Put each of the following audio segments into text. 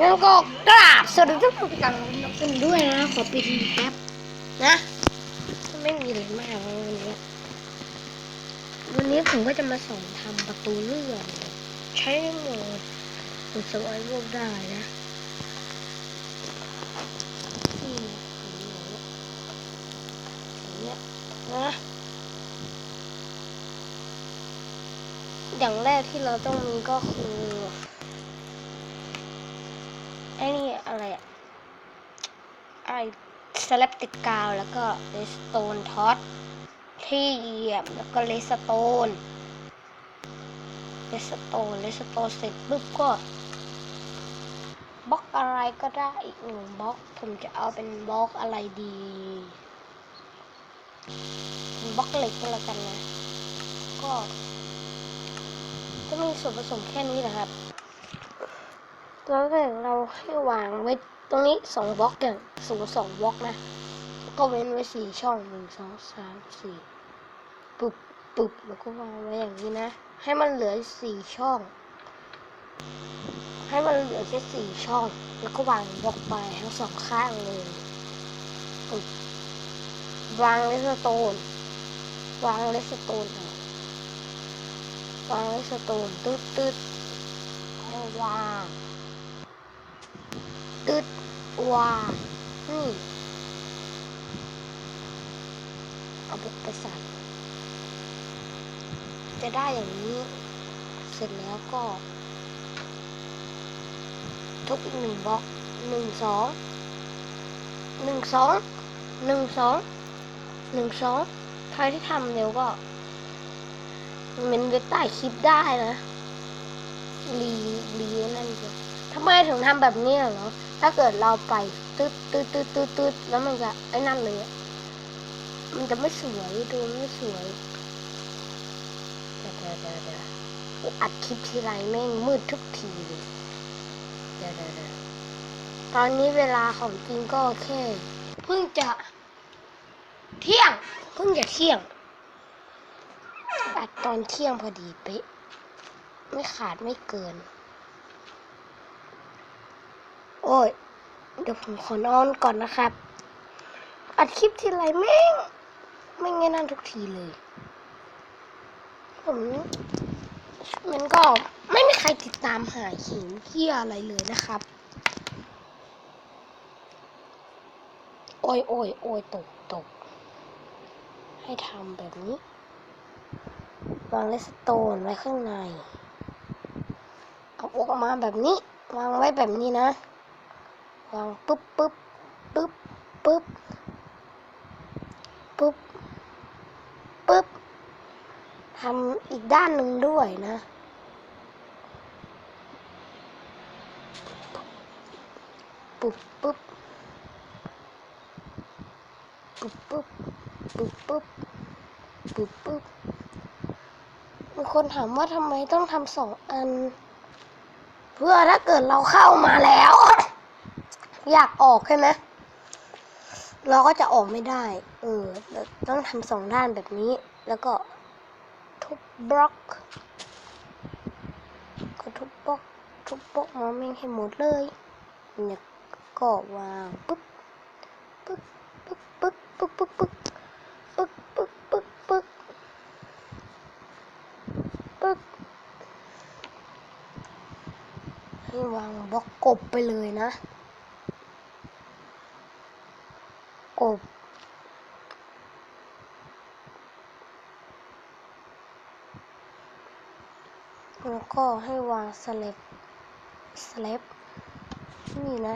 งั้นก็กราบสวัสดีทุกคนกันกันด้วยนะ ขอปิดแป๊บนะ ไม่มีอะไรมากวันนี้ วันนี้ผมก็จะมาสอนทำประตูเลื่อนใช้โหมดสุดสวรรค์โลกได้นะอืมอย่างเงี้ยนะอย่างแรกที่เราต้องมีก็คือ ไอ้นี่อะไรอะไอสลับติดกาวแล้วก็เลสโตนท็อตที่เหยียบแล้วก็เลสโตนเลสโตนเลสโตนเสร็จปุ๊บก็บล็อกอะไรก็ได้อีกหนึ่งบล็อกผมจะเอาเป็นบล็อกอะไรดีบล็อกเหล็กก็แล้วกันนะก็จะมีส่วนผสมแค่นี้นะครับ แล้วก็เราให้วางไว้ตรงนี้สองบล็อกอย่างสูงสองบล็อกนะก็เว้นไว้สี่ช่องหนึ่งสองสามสี่ปุบปุบแล้วก็วางไว้อย่างนี้นะ ให้มันเหลือสี่ช่อง ให้มันเหลือแค่สี่ช่อง แล้วก็วางบล็อกไปทั้งสองข้างเลยปุบวางเลสโตน วางเลสโตนวางเลสโตนตึ๊ดตึ๊ดให้วาง ตึดวานี่เอาบุกไปใส่จะได้อย่างนี้เสร็จแล้วก็ ทุกอีกหนึ่งบล็อกหนึ่งสองหนึ่งสองหนึ่งสองหนึ่งสองใครที่ทำเร็วก็เมนไว้ใต้คลิปได้นะรีรีนั่นจะทำไมถึงทำแบบนี้เหรอ ถ้าเกิดเราไปตึ๊ดตึ๊ดตึ๊ดตึ๊ดตึ๊ดแล้วมันจะไอ้นั่นเลย มันจะไม่สวยดูไม่สวยเดี๋ยวเดี๋ยวเดี๋ยวเดี๋ยวคืออัดคลิปทีไรแม่งมืดทุกทีเลยเดี๋ยวเดี๋ยวเดี๋ยวตอนนี้เวลาของจริงก็แค่เพิ่งจะเที่ยงเพิ่งจะเที่ยงอัดตอนเที่ยงพอดีเป๊ะไม่ขาดไม่เกิน โอ้ย เดี๋ยวผมขอนอนก่อนนะครับ อัดคลิปทีไรแม่งไม่งนั่นทุกทีเลย ผมมันก็ไม่มีใครติดตามหาหินเที่ยอะไรเลยนะครับ โอ้ยโอ้ยโอ้ยตกตก ให้ทำแบบนี้ วางเลสโตนไว้ข้างใน เอาออกมาแบบนี้ วางไว้แบบนี้นะ วางปุ๊บปุ๊บปุ๊บปุ๊บปุ๊บปุ๊บทำอีกด้านหนึ่งด้วยนะปุ๊บปุ๊บปุ๊บปุ๊บปุ๊บปุ๊บปุ๊บปุ๊บมีคนถามว่าทำไมต้องทำสองอัน เพื่อถ้าเกิดเราเข้ามาแล้ว อยากออกใช่ไหมเราก็จะออกไม่ได้ เออ ต้องทำสองด้านแบบนี้ แล้วก็ทุบบล็อก ก็ทุบบล็อก ทุบบล็อกมาไม่ให้หมดเลย เนี่ยก็วางปึ๊บ ปึ๊บ ปึ๊บ ปึ๊บ ปึ๊บ ปึ๊บ ปึ๊บ ปึ๊บ ปึ๊บ ปึ๊บ ปึ๊บ ปึ๊บ ให้วางบล็อกกบไปเลยนะ กบแล้วก็ให้วางสเลบสเลบนี่นะ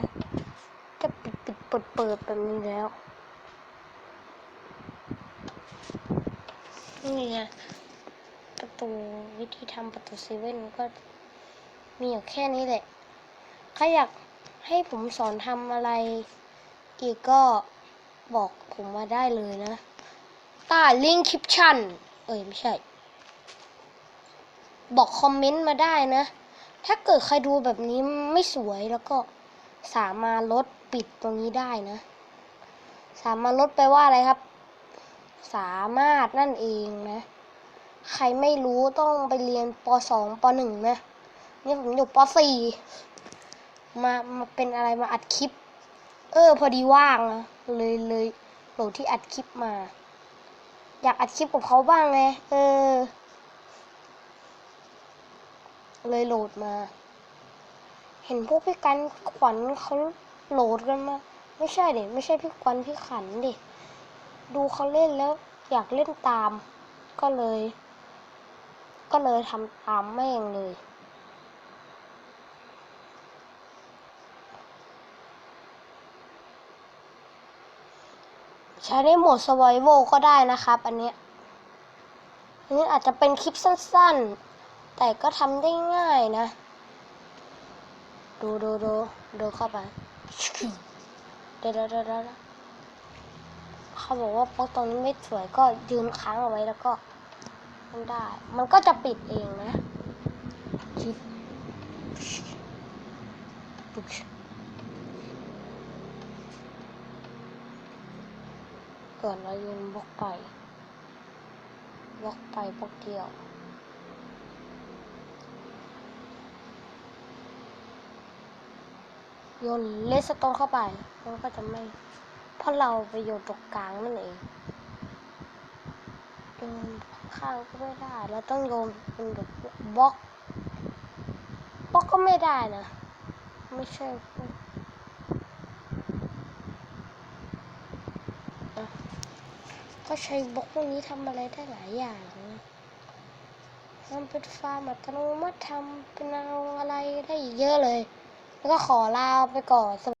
จะปิดปิดเปิดเปิดแบบนี้แล้ว นี่ไงประตูวิธีทำประตูเซเว่นก็มีอยู่แค่นี้แหละ ถ้าอยากให้ผมสอนทำอะไรอีกก็ บอกผมมาได้เลยนะใต้ลิงก์คลิปชั่น เอ้ยไม่ใช่ บอกคอมเมนต์มาได้นะ ถ้าเกิดใครดูแบบนี้ไม่สวยแล้วก็สามารถลดปิดตรงนี้ได้นะ สามารถลดไปว่าอะไรครับ สามารถนั่นเองนะ ใครไม่รู้ต้องไปเรียนป .2 ป .1 นะ นี่ผมอยู่ป .4 มามาเป็นอะไรมาอัดคลิป เออ พอดีว่างอะเลยเลยโหลดที่อัดคลิปมา อยากอัดคลิปกับเขาบ้างไงเออ เลยโหลดมา เห็นพวกพี่กันขวัญเขาโหลดกันมา ไม่ใช่ดิไม่ใช่พี่กวันพี่ขันดิดูเขาเล่นแล้วอยากเล่นตาม ก็เลย ก็เลยทำตามแม่งเลย ใช้ได้โหมด survival ก็ได้นะครับ อันนี้อันนี้อาจจะเป็นคลิปสั้นๆ แต่ก็ทำได้ง่ายนะ ดูดูดูดูเข้าไปเดี๋ยวเดี๋ยวเดี๋ยวเขาบอกว่าบล็อกตรงนี้ไม่สวยก็ยืนค้างเอาไว้แล้วก็มันได้ มันก็จะปิดเองนะชิปบ ก่อนเรายืนบล็อกไปบล็อกไปบล็อกเดียว โยนเลสโตนเข้าไป มันก็จะไม่ เพราะเราไปโยนตรงกลางนั่นเองโยนข้างก็ไม่ได้ เราต้องโยนเป็นแบบบล็อกบล็อกก็ไม่ได้นะ ไม่ใช่อะ ก็ใช้บล็อกพวกนี้ทำอะไรได้หลายอย่างทำเป็นฟาร์มอัตโนมัติทำเป็นอะไรได้อีกเยอะเลย แล้วก็ขอลาไปก่อน